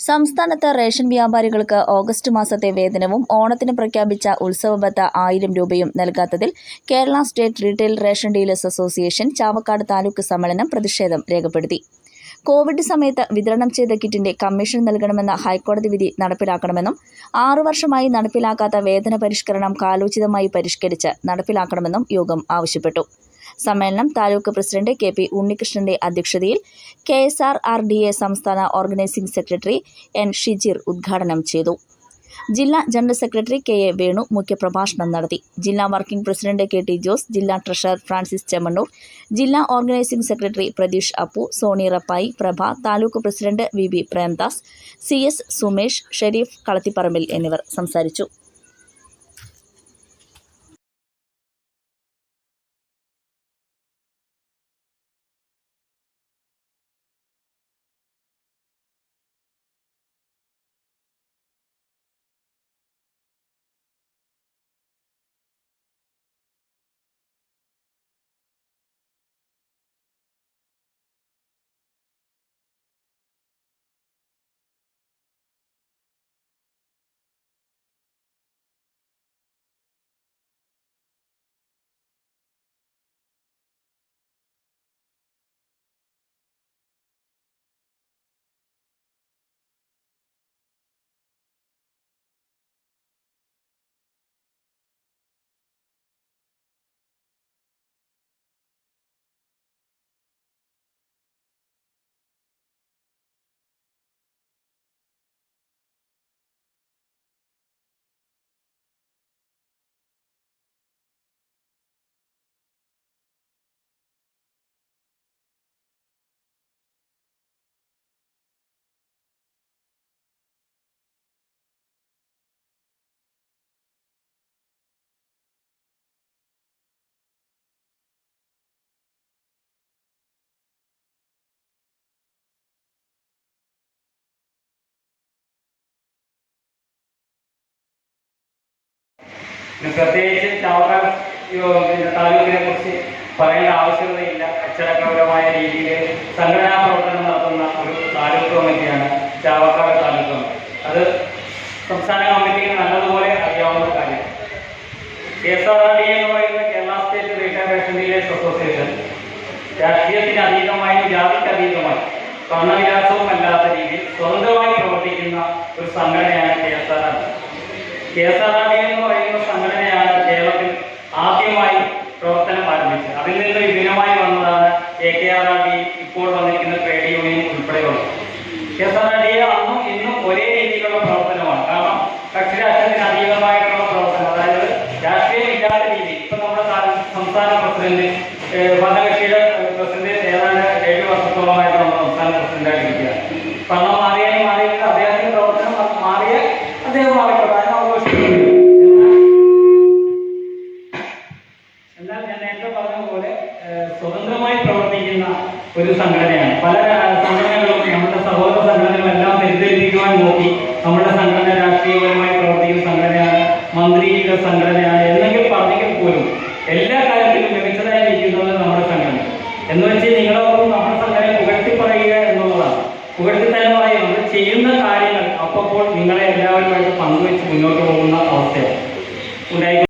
സംസ്ഥാനത്ത് റേഷൻ വ്യാപാരികൾക്ക് ഓഗസ്റ്റ് മാസത്തെ വേതനവും ഓണത്തിന് പ്രഖ്യാപിച്ച ഉത്സവബത്ത ആയിരം രൂപയും നൽകാത്തതിൽ Kerala state retail ration dealers association Chavakkad taluk സമ്മേളനം പ്രതിഷേധം രേഖപ്പെടുത്തി. കോവിഡ് സമയത്ത് വിതരണം ചെയ്ത കിറ്റിന്റെ കമ്മീഷൻ നൽകണമെന്ന ഹൈക്കോടതി വിധി നടപ്പിലാക്കണമെന്നും ആറു വർഷമായി നടപ്പിലാക്കാത്ത വേതന പരിഷ്കരണം കാലോചിതമായി പരിഷ്കരിച്ച് നടപ്പിലാക്കണമെന്നും യോഗം ആവശ്യപ്പെട്ടു. സമ്മേളനം താലൂക്ക് പ്രസിഡന്റ് കെ പി ഉണ്ണികൃഷ്ണന്റെ അധ്യക്ഷതയിൽ K S R R D A സംസ്ഥാന ഓർഗനൈസിംഗ് സെക്രട്ടറി എൻ ഷിജിർ ഉദ്ഘാടനം ചെയ്തു. ജില്ലാ general secretary K A Venu മുഖ്യപ്രഭാഷണം നടത്തി. ജില്ലാ working president K T Jose ജില്ലാ ട്രഷറർ ഫ്രാൻസിസ് ചെമ്മണ്ണൂർ ജില്ലാ organising secretary Pratheesh Appu Sony Rappai Prabha taluk president V B Premdas C S Sumesh Sherif Kalathiparambil എന്നിവർ സംസാരിച്ചു. പ്രത്യേകിച്ച് പിന്നെ താലൂക്കിനെ കുറിച്ച് പറയേണ്ട ആവശ്യകതയില്ല. അച്ചടക്കപരമായ രീതിയിൽ സംഘടനാ പ്രവർത്തനം നടത്തുന്ന ഒരു താലൂക്ക് കമ്മിറ്റിയാണ് ചാവക്കാട് താലൂക്ക് അത് സംസ്ഥാന കമ്മിറ്റിക്ക് നല്ലതുപോലെ അറിയാവുന്ന കാര്യം. K S R R D എന്ന് പറയുന്ന Kerala state retail dealers association രാഷ്ട്രീയത്തിന് അതീതമായും ജാതിക്ക് അതീതമായും വർണവിലാസവും അല്ലാത്ത രീതിയിൽ സ്വതന്ത്രമായി പ്രവർത്തിക്കുന്ന ഒരു സംഘടനയാണ് K S R R K S R R D എന്ന് പറയുന്ന സംഘടനയാണ് കേരളത്തിൽ ആദ്യമായി പ്രവർത്തനം ആരംഭിച്ചത്. അതിൽ നിന്ന് വിഭിന്നമായി വന്നതാണ് A K R R D ഇപ്പോൾ വന്നിരിക്കുന്ന trade union ഉൾപ്പെടെയുള്ളത് K S R R D അന്നും ഇന്നും ഒരേ രീതിയിലുള്ള പ്രവർത്തനമാണ്. കാരണം കക്ഷി രാഷ്ട്രീയത്തിന് അതീതമായിട്ടുള്ള പ്രവർത്തനം അതായത് രാഷ്ട്രീയമില്ലാത്ത രീതി. ഇപ്പൊ നമ്മുടെ സംസ്ഥാന പ്രസിഡന്റ് ഭരണകക്ഷിയുടെ പ്രസിഡന്റ് ഏതാണ്ട് ഏഴ് വർഷത്തോളമായിട്ട് നമ്മുടെ സംസ്ഥാന പ്രസിഡന്റായിട്ടിരിക്കുകയാണ് പണം മാറിയാലും മാറിയില്ല അദ്ദേഹത്തിന്റെ പ്രവർത്തനം മാറിയാൽ മാറിയ അദ്ദേഹം മാറിക്കോട്ടെ എന്നാൽ ഞാൻ നേരത്തെ പറഞ്ഞ പോലെ സ്വതന്ത്രമായി പ്രവർത്തിക്കുന്ന ഒരു സംഘടനയാണ്. പല സംഘടനകളും നമ്മുടെ സഹോദര സംഘടനകളെല്ലാം തെറ്റിദ്ധരിപ്പിക്കുവാൻ നോക്കി നമ്മുടെ സംഘടന രാഷ്ട്രീയപരമായി പ്രവർത്തിക്കുന്ന സംഘടനയാണ് മന്ത്രിയുടെ സംഘടനയാണ് എന്നെങ്കിൽ പറഞ്ഞെങ്കിൽ പോലും എല്ലാ കാര്യത്തിലും മികച്ചതായി നിൽക്കുന്നത് നമ്മുടെ സംഘടന. എന്ന് വെച്ച് നിങ്ങളോടൊപ്പം നമ്മുടെ സംഘടന പുകഴ്ത്തി പറയുക എന്നുള്ളതാണ്. പുകഴ്ത്തി തന്നെ നമ്മൾ ചെയ്യുന്ന കാര്യങ്ങൾ അപ്പോൾ നിങ്ങളെ എല്ലാവരുമായിട്ട് പങ്കുവെച്ച് മുന്നോട്ട് പോകുന്ന അവസ്ഥയാണ്. ഉണ്ടായി